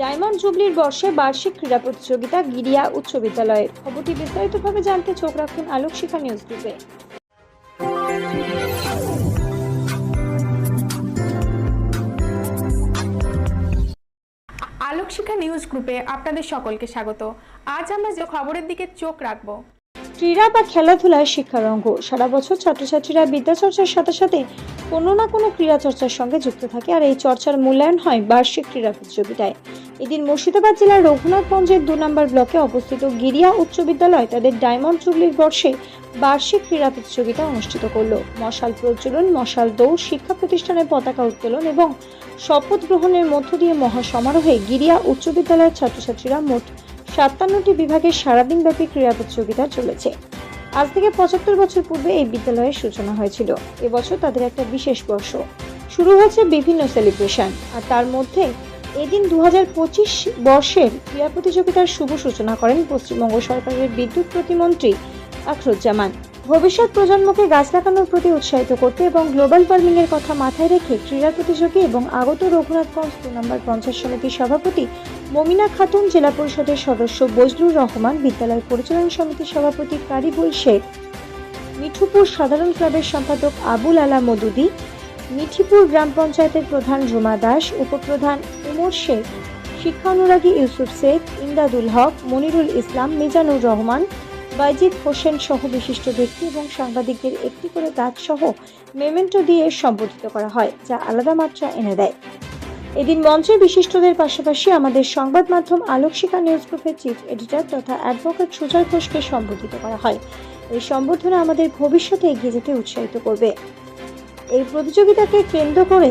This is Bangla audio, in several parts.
ডায়মন্ড জুবলির বর্ষে বার্ষিক ক্রীড়া প্রতিযোগিতা গিরিয়া উচ্চ বিদ্যালয়ে। খবরটি বিস্তারিতভাবে জানতে চোখ রাখুন আলোক শিখা নিউজ গ্রুপে আলোকশিখা নিউজ গ্রুপে আপনাদের সকলকে স্বাগত। আজ আমরা যে খবরের দিকে চোখ রাখব ক্রীড়া বা খেলাধুলায় শিক্ষার অঙ্গ। সারা বছর ছাত্রছাত্রীরা বিদ্যাচর্চার সাথে সাথে কোনো না কোনো ক্রীড়া চর্চার সঙ্গে যুক্ত থাকে আর এই চর্চার মূল্যায়ন হয় বার্ষিক ক্রীড়া প্রতিযোগিতায়। এদিন মুর্শিদাবাদ জেলার রঘুনাথগঞ্জের দু নম্বর ব্লকে অবস্থিত গিরিয়া উচ্চ বিদ্যালয় তাদের ডায়মন্ড জুবলির বর্ষে বার্ষিক ক্রীড়া প্রতিযোগিতা অনুষ্ঠিত করল। মশাল প্রজ্বলন, মশাল দৌড়, শিক্ষা প্রতিষ্ঠানের পতাকা উত্তোলন এবং শপথ গ্রহণের মধ্য দিয়ে মহাসমারোহে গিরিয়া উচ্চ বিদ্যালয়ের ছাত্রছাত্রীরা মোট সাতান্নটি বিভাগের সারাদিনব্যাপী ক্রীড়া প্রতিযোগিতা চলেছে। আজ থেকে পঁচাত্তর বছর পূর্বে এই বিদ্যালয়ের সূচনা হয়েছিল। এবছর তাদের একটা বিশেষ বর্ষ। শুরু হয়েছে বিভিন্ন সেলিব্রেশন। আর তার মধ্যে এদিন দু পঁচিশ বর্ষের ক্রীড়া প্রতিযোগিতার শুভ সূচনা করেন পশ্চিমবঙ্গ সরকারের বিদ্যুৎ প্রতিমন্ত্রী আখরুজ্জামান। ভবিষ্যৎ প্রজন্মকে গাছ লাগানোর প্রতি উৎসাহিত করতে এবং গ্লোবাল ওয়ার্মিং এর কথা মাথায় রেখে ক্রীড়া প্রতিযোগী এবং আগত রঘুনাথগঞ্জ দু নম্বর পঞ্চায়েত সমিতির সভাপতি মমিনা খাতুন, জেলা পরিষদের সদস্য বজলুর রহমান, বিদ্যালয় পরিচালনা সমিতির সভাপতি কারিবুল শেখ, মিঠুপুর সাধারণ ক্লাবের সম্পাদক আবুল আলা মদুদি, মিঠিপুর গ্রাম পঞ্চায়েতের প্রধান রুমা দাস, উপপ্রধান উমর শেখ, শিক্ষা অনুরাগী ইউসুফ শেখ, ইমদাদুল হক, মনিরুল ইসলাম, মিজানুর রহমান বাইজিদ হোসেন সহ বিশিষ্ট ব্যক্তি এবং সাংবাদিকদের একটি করে গাছ সহ মেমেন্টো দিয়ে সম্বোধিত করা হয়, যা আলাদা মাত্রা এনে দেয়। এদিন মঞ্চে বিশিষ্টদের পাশাপাশি আমাদের সংবাদ মাধ্যম আলোকশিকা নিউজ গ্রুপের চিফ এডিটর তথা অ্যাডভোকেট সুজয় ঘোষকে সম্বোধিত করা হয়। এই সম্বোধনা আমাদের ভবিষ্যতে এগিয়ে যেতে উৎসাহিত করবে। এই প্রতিযোগিতাকে কেন্দ্র করে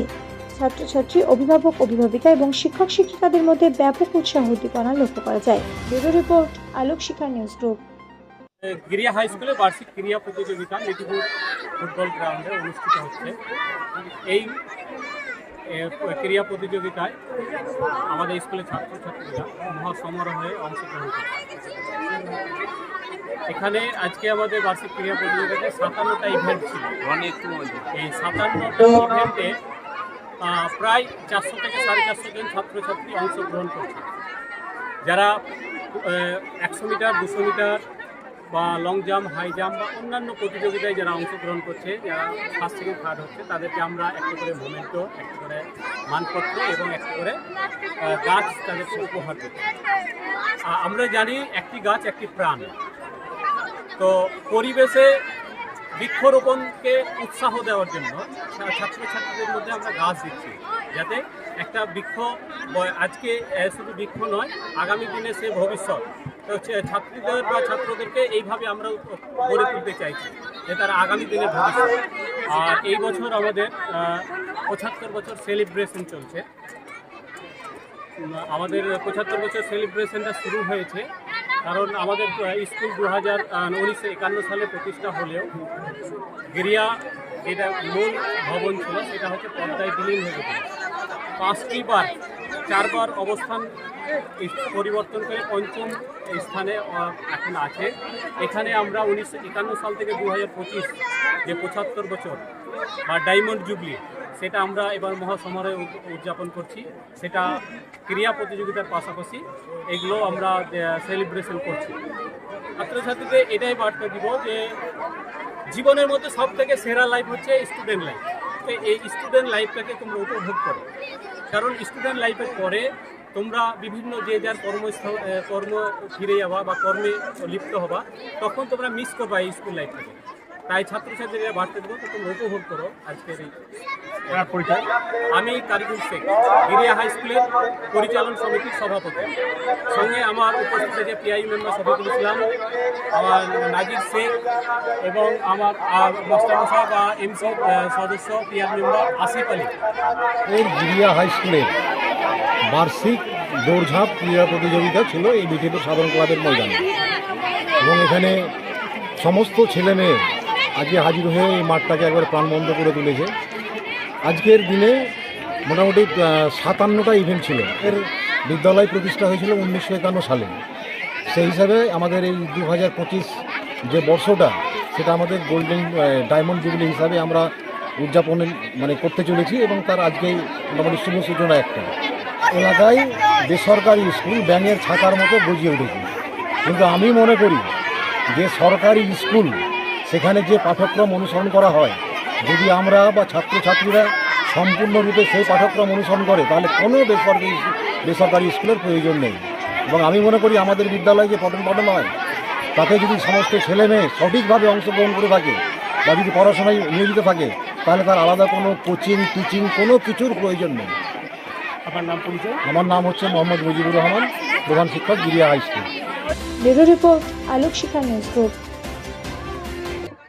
ছাত্রছাত্রী, অভিভাবক, অভিভাবিকা এবং শিক্ষক শিক্ষিকাদের মধ্যে ব্যাপক উৎসাহ উদ্দীপনা লক্ষ্য করা যায়। ব্যুরো রিপোর্ট আলোক শিক্ষা নিউজ গ্রুপ। গিরিয়া হাই স্কুলে বার্ষিক ক্রীড়া প্রতিযোগিতা মেদিনীপুর ফুটবল গ্রাউন্ডে অনুষ্ঠিত হচ্ছে। এই এ, ক্রীড়া প্রতিযোগিতায় আমাদের স্কুলের ছাত্রছাত্রীরা মহাসমারোহে অংশগ্রহণ করে এখানে আজকে আমাদের বার্ষিক ক্রীড়া প্রতিযোগিতায় সাতান্নটা ইভেন্ট ছিল। অনেক এই সাতান্নটা ইভেন্টে প্রায় চারশো থেকে সাড়ে চারশো জন ছাত্রছাত্রী অংশগ্রহণ করছে। যারা একশো মিটার দুশো মিটার বা লং জাম্প হাই জাম্প বা অন্যান্য প্রতিযোগিতায় যারা অংশগ্রহণ করছে, যারা ফার্স্ট সেকেন্ড থার্ড হচ্ছে, তাদেরকে আমরা একটা করে মোমেন্টো একটা করে মানপত্র এবং একটা করে গাছ তাদেরকে উপহার আ- আমরা জানি একটি গাছ একটি প্রাণ। তো পরিবেশে বৃক্ষরোপণকে উৎসাহ দেওয়ার জন্য ছাত্রছাত্রীদের মধ্যে আমরা গাছ দিচ্ছি, যাতে একটা বৃক্ষ আজকে শুধু বৃক্ষ নয়, আগামী দিনে সে ভবিষ্যৎ। ছাত্রীদের বা ছাত্রদেরকে এইভাবে আমরা গড়ে তুলতে চাইছি, যে তারা আগামী দিনে ভবিষ্যৎ। আর এই বছর আমাদের পঁচাত্তর বছর সেলিব্রেশন চলছে। আমাদের পঁচাত্তর বছর সেলিব্রেশনটা শুরু হয়েছে, কারণ আমাদের স্কুল দু হাজার উনিশশো একান্ন সালে প্রতিষ্ঠা হলেও গিরিয়া যেটা মূল ভবন ছিল, সেটা হচ্ছে পদ্মায় বিলীন হয়ে গেছে। পাঁচটি বার চারবার অবস্থান পরিবর্তন করে পঞ্চম স্থানে এখন আছে। এখানে আমরা উনিশশো একান্ন সাল থেকে দু হাজার পঁচিশ যে পঁচাত্তর বছর, বা ডায়মন্ড জুবলি, সেটা আমরা এবার মহাসমারোহে উদযাপন করছি। সেটা ক্রীড়া প্রতিযোগিতার পাশাপাশি এগুলো আমরা সেলিব্রেশন করছি। ছাত্রছাত্রীদের এটাই বার্তা দিব যে, জীবনের মধ্যে সব থেকে সেরা লাইফ হচ্ছে স্টুডেন্ট লাইফ তো এই স্টুডেন্ট লাইফটাকে তোমরা উপভোগ করো। কারণ স্টুডেন্ট লাইফের পরে তোমরা বিভিন্ন যে যার কর্মস্থল কর্ম ফিরে যাওয়া বা কর্মে লিপ্ত হবা, তখন তোমরা মিস করবা এই স্কুল লাইফটাকে তাই ছাত্রছাত্রীরা বাড়তে দেবো তো তোমরা উপভোগ করো আজকের এই পরিচয় আমি কারিগুল শেখ, গিরিয়া হাই স্কুলের পরিচালন সমিতির সভাপতি। সঙ্গে আমার উপস্থিত আছে পিআই মেম্বার শফিকুল ইসলাম আমার নাজির শেখ এবং আমার মাস্টারমশাই বা এমসি সদস্য পিআর মেম্বার আসিফ আলী। এই গিরিয়া হাই স্কুলে বার্ষিক দৌড়ঝাঁপ ক্রীড়া প্রতিযোগিতা ছিল এই বিটিপুর সাধারণ ক্লাবের ময়দানে। এবং এখানে সমস্ত ছেলে মেয়ে আজকে হাজির হয়ে এই মাঠটাকে একবার প্রাণবন্ধ করে তুলেছে। আজকের দিনে মোটামুটি সাতান্নটা ইভেন্ট ছিল। এর বিদ্যালয় প্রতিষ্ঠা হয়েছিল উনিশশো একান্ন সালে। সেই হিসাবে আমাদের এই দু হাজার পঁচিশ যে বর্ষটা, সেটা আমাদের গোল্ডেন ডায়মন্ড জুবিলি হিসাবে আমরা উদযাপন মানে করতে চলেছি এবং তার আজকে মোটামুটি শুভ সূচনা একটা। এলাকায় বেসরকারি স্কুল ব্যাঙের ছাতার মতো গজিয়ে উঠেছে। কিন্তু আমি মনে করি যে সরকারি স্কুল, সেখানে যে পাঠ্যক্রম অনুসরণ করা হয় যদি আমরা বা ছাত্রছাত্রীরা সম্পূর্ণরূপে সেই পাঠ্যক্রম অনুসরণ করে তাহলে কোনো বেসরকারি বেসরকারি স্কুলের প্রয়োজন নেই। এবং আমি মনে করি আমাদের বিদ্যালয়ে যে পঠন পাঠন হয় তাতে যদি সমস্ত ছেলে মেয়ে সঠিকভাবে অংশগ্রহণ করে থাকে বা যদি পড়াশোনায় নিয়োজিত থাকে তাহলে তার আলাদা কোনো কোচিং টিচিং কোনো কিছুর প্রয়োজন নেই। আপনার নাম পরিচয়? আমার নাম হচ্ছে মোহাম্মদ মুজিবুর রহমান প্রধান শিক্ষক Giria high school. Bureau report Alok Shikha news group